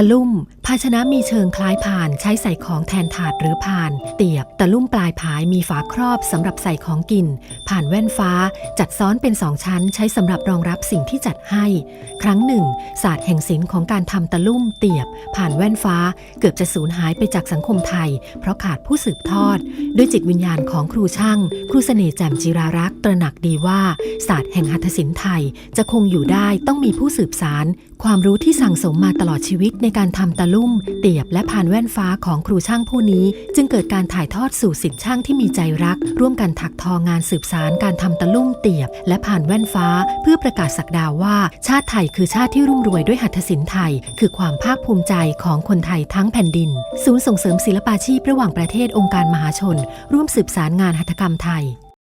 ะลุ่ม ภาชนะมีเชิงคล้ายพานใช้ใส่ของแทนถาดหรือพาน เตียบ ตะลุ่มปลายผายมีฝาครอบสำหรับใส่ของกิน ผ่านแว่นฟ้า จัดซ้อนเป็นสองชั้น ใช้สำหรับรองรับสิ่งที่จัดให้ ครั้งหนึ่ง ศาสตร์แห่งศิลป์ของการทำตะลุ่มเตียบ ผ่านแว่นฟ้า เกือบจะสูญหายไปจากสังคมไทย เพราะขาดผู้สืบทอด ด้วยจิตวิญญาณของครูช่าง ครูเสน่ห์แจ่มจิรารักษ์ตระหนักดีว่าศาสตร์แห่งหัตถศิลป์ไทยจะคงอยู่ได้ต้องมีผู้สืบสาร ความรู้ที่สั่งสมมาตลอดชีวิตในการทำตะลุ่ม เตียบและผ่านแว่นฟ้าของครูช่างผู้นี้ จึงเกิดการถ่ายทอดสู่สิทธิช่างที่มีใจรัก ร่วมกันถักทองานสืบสารการทำตะลุ่มเตียบ และผ่านแว่นฟ้า เพื่อประกาศสักดาว่า ชาติไทยคือชาติที่รุ่มรวยด้วยหัตถศิลป์ไทย คือความภาคภูมิใจของคนไทยทั้งแผ่นดิน ศูนย์ส่งเสริมศิลปาชีพระหว่างประเทศองค์การมหาชน ร่วมสืบสารงานหัตถกรรมไทย